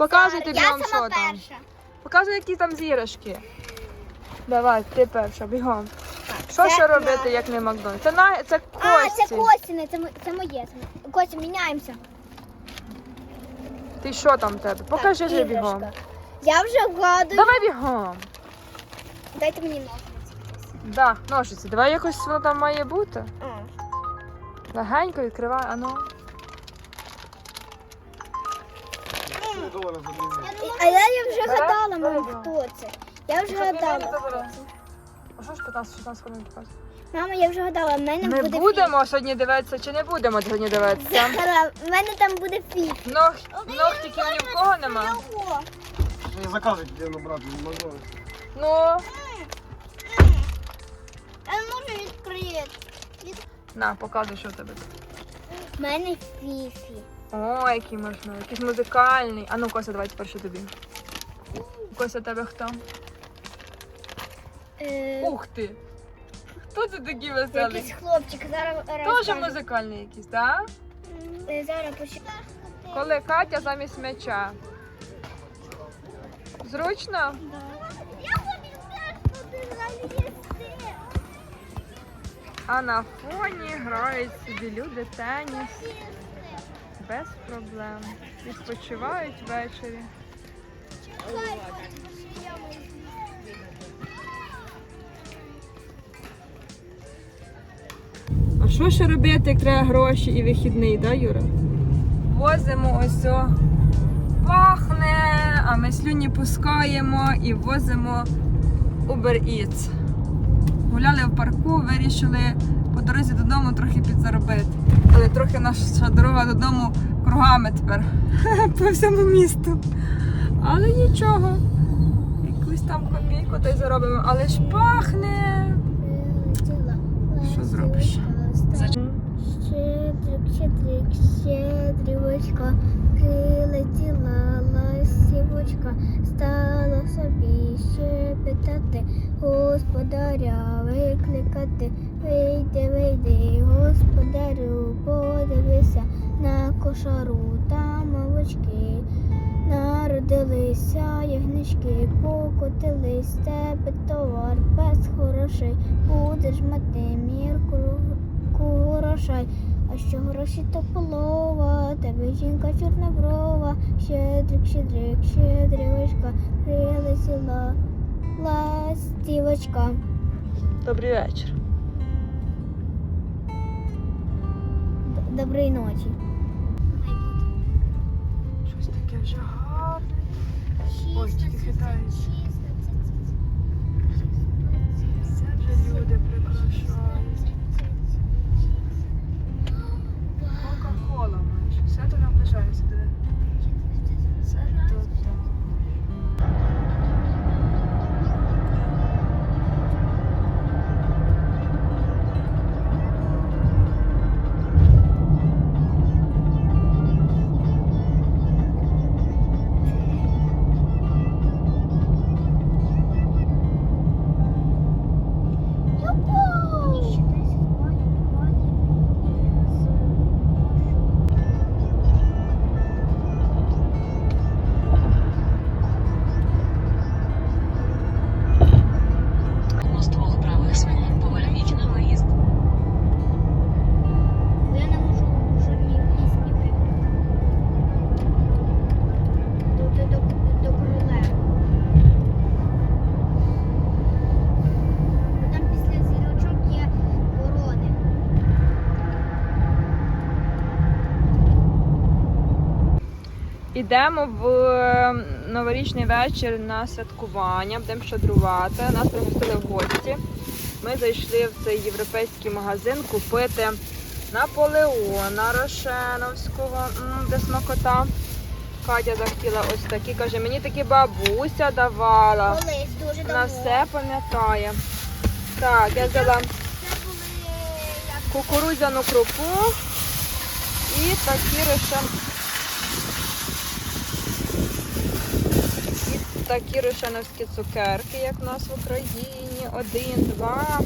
Показуйте Я бігом, сама що там. перша. Показуй, які там зірочки. Давай, ти перша, бігом. Що це ще робити, як не Макдональдс? Це на це А, це кості. Костіне, це, мо- це моє. Костя, міняємося. Ти що там в тебе? Покажи же бігом. Я вже вгадую. Давай бігом. Дайте мені ножниці. Да, ножиці. Давай якось воно там має бути. А. Легенько відкривай, а А я, я вже гадала, мам, хто це. Я вже гадала. А що ж 15-16 хвилин показує? Мама, я вже гадала, в мене Ми буде будемо сьогодні дивитися чи не будемо сьогодні дивитися? Зараз, В мене там буде фіг. Ног, ногтиків ні в кого нема. Не заказывайте, где набрать, не могу. Ну, Я можу відкрити. на, показуй, що в тебе. В мене фіфі. О, який можна, якийсь музикальний. А ну, Кося, давай тепер що тобі. Кося, тебе хто? Е, Ух ти! Хто це такий веселий? Якийсь хлопчик. Зараз Теж розкажу. музикальний якийсь, так? Е, Зараз почекай. Коли Катя замість м'яча. Зручно? Я хочу туди залізти. А на фоні грають собі люди теніс. Без проблем. Відпочивають ввечері. А що ще робити, як треба гроші і вихідний, да, Юра? Возимо ось о. Пахне, а ми слюні пускаємо і возимо Uber Eats. Гуляли в парку, вирішили по дорозі додому трохи підзаробити. Але трохи наша дорога додому кругами тепер по всьому місту. Але нічого. Якусь там копійку та й заробимо. Але ж пахне. Що зробиш? Щедрик, щедрик, щедрівочка, прилетіла ластівочка, стала собі щепетати, господаря викликати. Вийди, вийди, господарю, подивися на кошару там овочки. Народилися ягнички, покотились тебе товар без грошей. Будеш мати мірку грошей. А що гроші то полова, тебе жінка чорноброва, щедрик, щедрик, щедрівочка, прилетіла ластівочка. Добрий вечір. Доброї ночі. Щось таке вже гарне. Ой, тільки хитається. Все вже люди прикрашають. Кока-кола майже. Все то наближається. диви. Ідемо в е, новорічний вечір на святкування, будемо щедрувати. Нас пригостили в гості. Ми зайшли в цей європейський магазин купити Наполеона Рошеновського, М, де смакота. Катя захотіла ось такі, каже, мені такі бабуся давала. Колись дуже Вона давно. все пам'ятає. Так, я взяла кукурудзяну крупу і такі рошен... І такі рошеновські цукерки, як у нас в Україні. Один, два.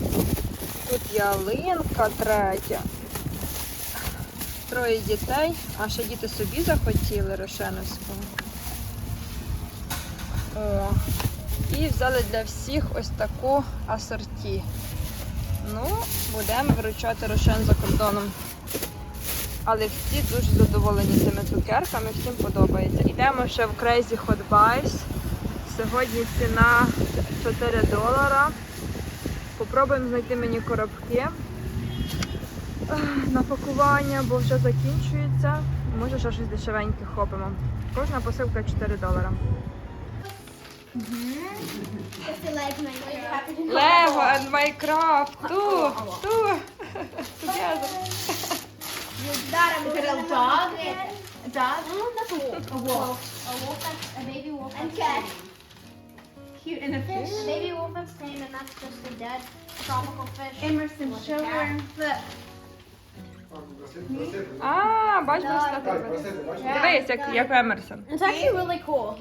Тут ялинка третя. Троє дітей, а ще діти собі захотіли рошеновського. О. І взяли для всіх ось таку асорті. Ну, будемо виручати рошен за кордоном. Але всі дуже задоволені цими цукерками, всім подобається. Йдемо ще в Crazy Hot Buys. Сьогодні ціна 4 долара. Попробуємо знайти мені коробки на пакування, бо вже закінчується. Може, ще щось дешевеньке хопимо. Кожна посилка 4 долара. Lego and Minecraft! Ту! Ту! Together. Cute and a fish. A baby wolf that's tame, and that's just a dead tropical fish. Emerson, show her the. А, бач, Так, браслети. браслети, бачите? Дивись, як, як Емерсон. It's actually really cool.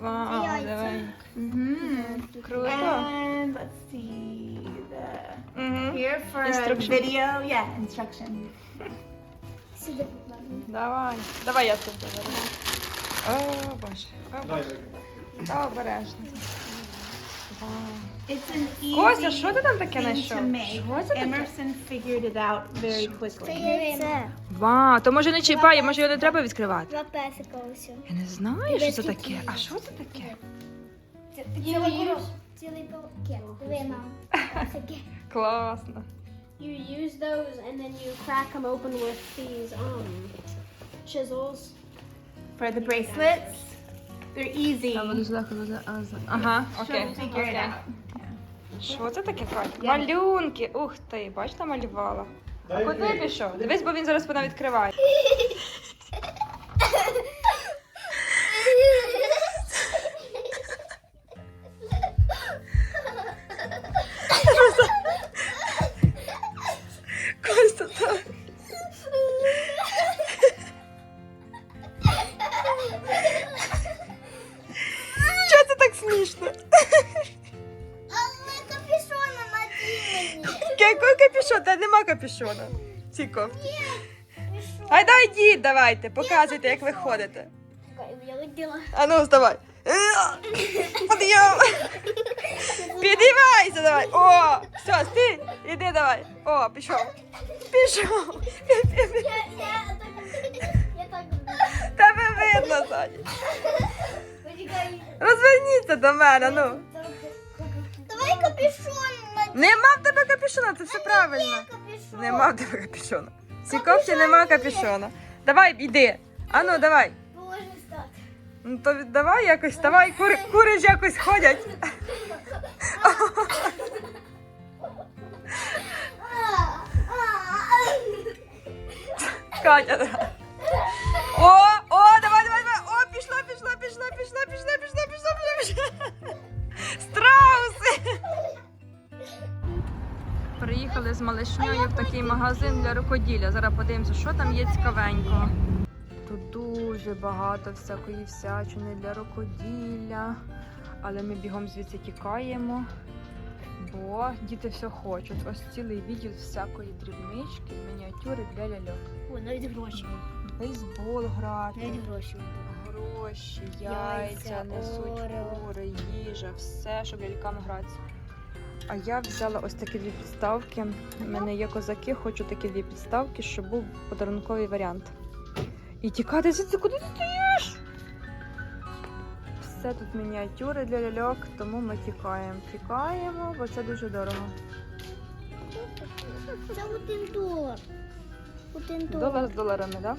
Вау, диви. Mm-hmm. Круто. And let's see the Угу. here for Instruction. a video. Yeah, instruction. See the button. Давай. Давай я тут заберу. О, боже. О, Дай, боже. Та обережно. Вау. It's an easy Костя, що ти там таке thing знайшов? Що це таке? Emerson figured it out very quickly. Це Вау, то може не чіпає, може його не треба відкривати. два песика ось. Я не знаю, що це таке. А що це таке? Цілий пакет. Диви, мам. Таке. Класно. You use those and then you crack them open with these um chisels. For the bracelets, they're easy. Ага, окей. Figure it out. Що це таке, Катя? Малюнки. Ух ти, бач, намалювала. А куди пішов? Дивись, бо він зараз вона відкриває. нема капюшона. Ці дай дід, давайте, показуйте, як ви ходите. А ну, вставай. Підйом. Підіймайся давай. О, все, стій, іди давай. О, пішов. Пішов. Тебе видно, Саня. Розверніться до мене, ну. Давай капюшон. Нема в тебе капюшона, це все правильно. Нема тебе капюшона. В цій кофті нема капюшона. Давай, іди. А ну, давай. Ну то давай якось, давай, кури, кури ж якось ходять. Катя. Приїхали з малишньою в такий магазин для рукоділля. Зараз подивимося, що там є цікавенького. Тут дуже багато всякої всячини для рукоділля. Але ми бігом звідси тікаємо, бо діти все хочуть. Ось цілий відділ всякої дрібнички, мініатюри для ляльок. О, навіть гроші. Бейсбол грати, Навіть гроші. гроші, яйця, Яйця, несуть кури, їжа, все, щоб лялькам гратися. А я взяла ось такі дві підставки. У мене є козаки, хочу такі дві підставки, щоб був подарунковий варіант. І тікати звідси, куди ти стоїш? Все тут мініатюри для ляльок, тому ми тікаємо. Тікаємо, бо це дуже дорого. Це один долар. Один долар. Долар з доларами, так?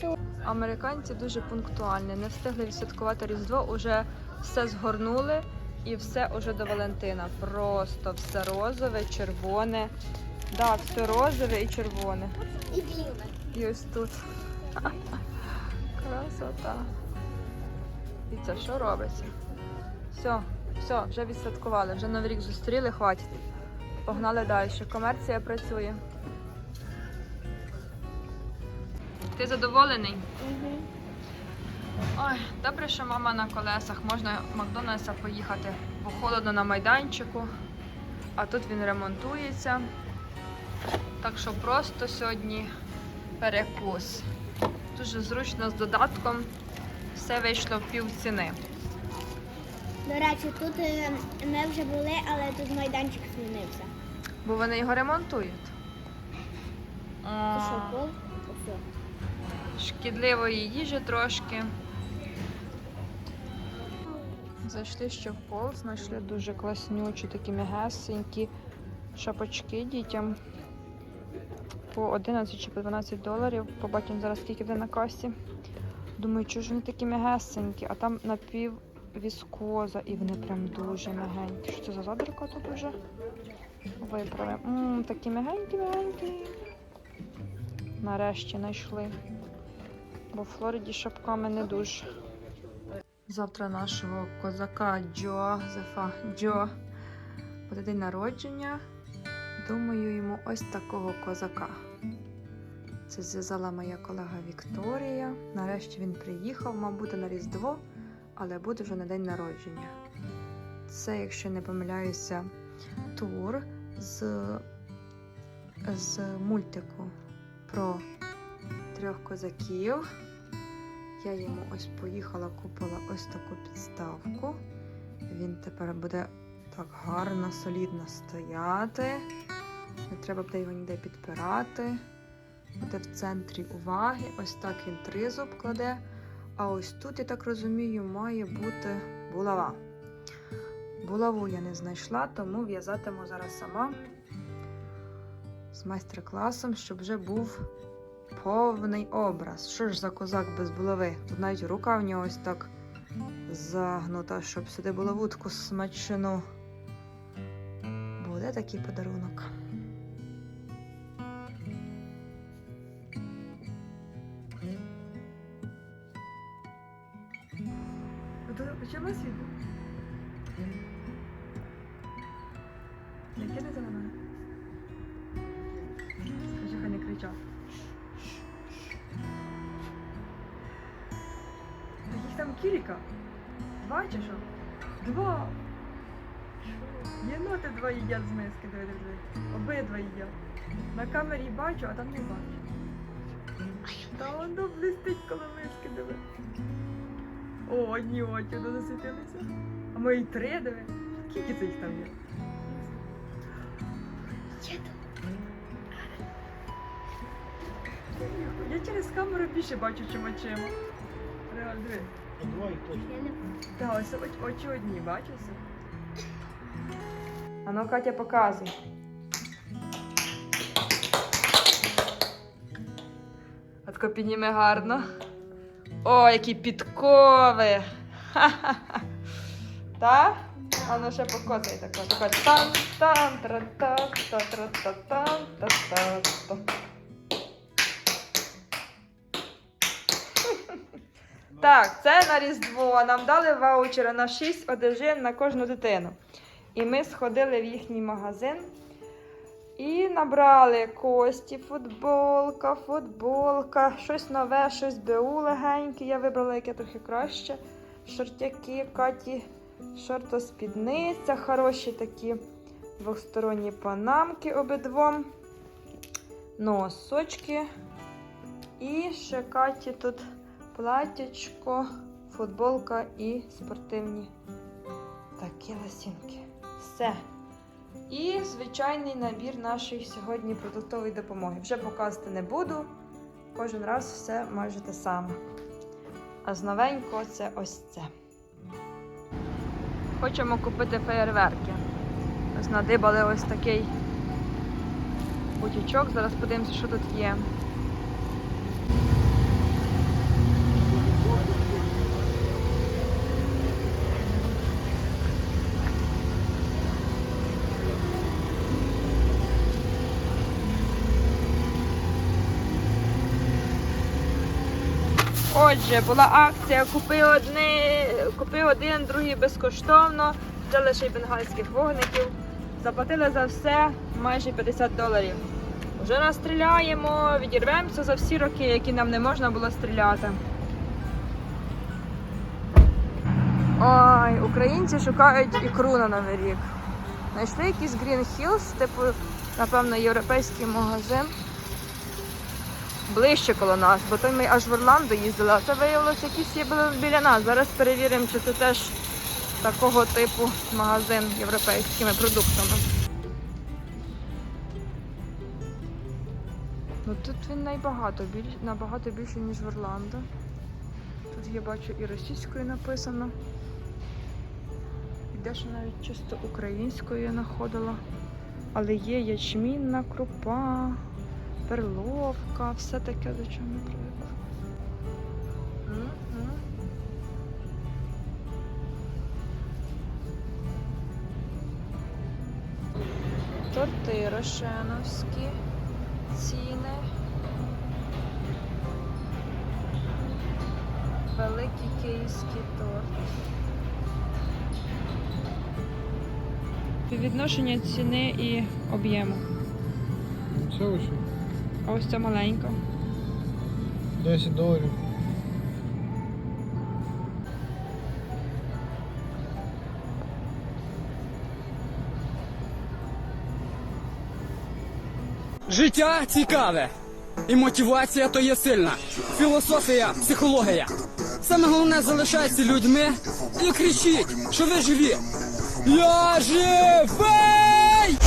Так. Американці дуже пунктуальні. Не встигли відсвяткувати Різдво, уже все згорнули і все уже до Валентина. Просто все розове, червоне. Да, все розове і червоне. І біле. І ось тут. Красота. І це що робиться? Все, все, вже відсвяткували, вже новий рік зустріли, хватить. Погнали далі. Комерція працює. Ти задоволений? Ой, добре, що мама на колесах. Можна в Макдональдса поїхати, бо холодно на майданчику, а тут він ремонтується. Так що просто сьогодні перекус. Дуже зручно з додатком. Все вийшло в пів ціни. До речі, тут е, ми вже були, але тут майданчик змінився. Бо вони його ремонтують. Шкідливої їжі трошки. Зайшли ще в пол, знайшли дуже класнючі такі м'ягесенькі шапочки дітям. По 11 чи по 12 доларів. Побачимо зараз, скільки буде на касі. Думаю, чого ж вони такі м'ягесенькі, а там напів віскоза і вони прям дуже м'ягенькі. Що це за задорка тут уже? Виправимо. Ммм, такі м'ягенькі-м'ягенькі. Нарешті знайшли. Бо в Флориді шапками не дуже. Завтра нашого козака Джозефа Джо буде день народження. Думаю, йому ось такого козака. Це зв'язала моя колега Вікторія. Нарешті він приїхав, мав бути на Різдво, але буде вже на день народження. Це, якщо не помиляюся, тур з, з мультику про трьох козаків. Я йому ось поїхала, купила ось таку підставку. Він тепер буде так гарно, солідно стояти. Не треба буде його ніде підпирати. Буде в центрі уваги. Ось так він тризуб кладе. А ось тут, я так розумію, має бути булава. Булаву я не знайшла, тому в'язатиму зараз сама з майстер-класом, щоб вже був повний образ. Що ж за козак без булави? Тут навіть рука в нього ось так загнута, щоб сюди булаву таку смачну. Буде такий подарунок. Чому світло? Яке не за мене? Скажи, хай не кричав. Кілька. Два чи що? Два. Єноти два їдять з миски, диви, диви. Обидва їдять. На камері бачу, а там не бачу. Та воно блистить коло миски, диви. О, одні очі засвітилися. А мої три, диви. Скільки це їх там є? Я через камеру більше бачу, чим очима. Реально, диви. Точно. Я ось оч- очі одні, бачиш? А ну, Катя, показуй. Отко підніме гарно. О, які підкови! Ха-ха-ха. Та? А ну ще покоцай тако. Тако тан тан тра та та тра та тан та та та Так, це на Різдво. Нам дали ваучери на 6 одежин на кожну дитину. І ми сходили в їхній магазин і набрали кості, футболка, футболка, щось нове, щось БУ легеньке. Я вибрала яке трохи краще. Шортяки, Каті, шортоспідниця, хороші такі двосторонні панамки обидвом, носочки. І ще Каті тут платячко, футболка і спортивні такі лосінки. Все. І звичайний набір нашої сьогодні продуктової допомоги. Вже показувати не буду. Кожен раз все майже те саме. А з новенького це ось це. Хочемо купити феєрверки. Ось надибали ось такий бутічок. Зараз подивимося, що тут є. Отже, була акція купи, одни, купи один, другий безкоштовно. Взяли ще й бенгальських вогників. Заплатили за все майже 50 доларів. Вже настріляємо, відірвемося за всі роки, які нам не можна було стріляти. Ой, українці шукають ікру на Новий рік. Знайшли якийсь Green Hills, типу, напевно, європейський магазин. Ближче коло нас, бо то ми аж в Орландо їздили, а це виявилося якісь є були біля нас. Зараз перевіримо, чи це теж такого типу магазин європейськими продуктами. Ну тут він найбагато більш набагато більше, ніж в Орландо. Тут я бачу і російською написано. І дещо навіть чисто українською я знаходила. Але є ячмінна крупа, перловка, все таке, до чого ми привикли. Торти рошеновські, ціни. Великий київський торт. Співвідношення ціни і об'єму. Все вийшло. А ось ця маленька. 10 доларів. Життя цікаве. І мотивація то є сильна. Філософія, психологія. Саме головне залишайтеся людьми і кричіть, що ви живі. Я живий!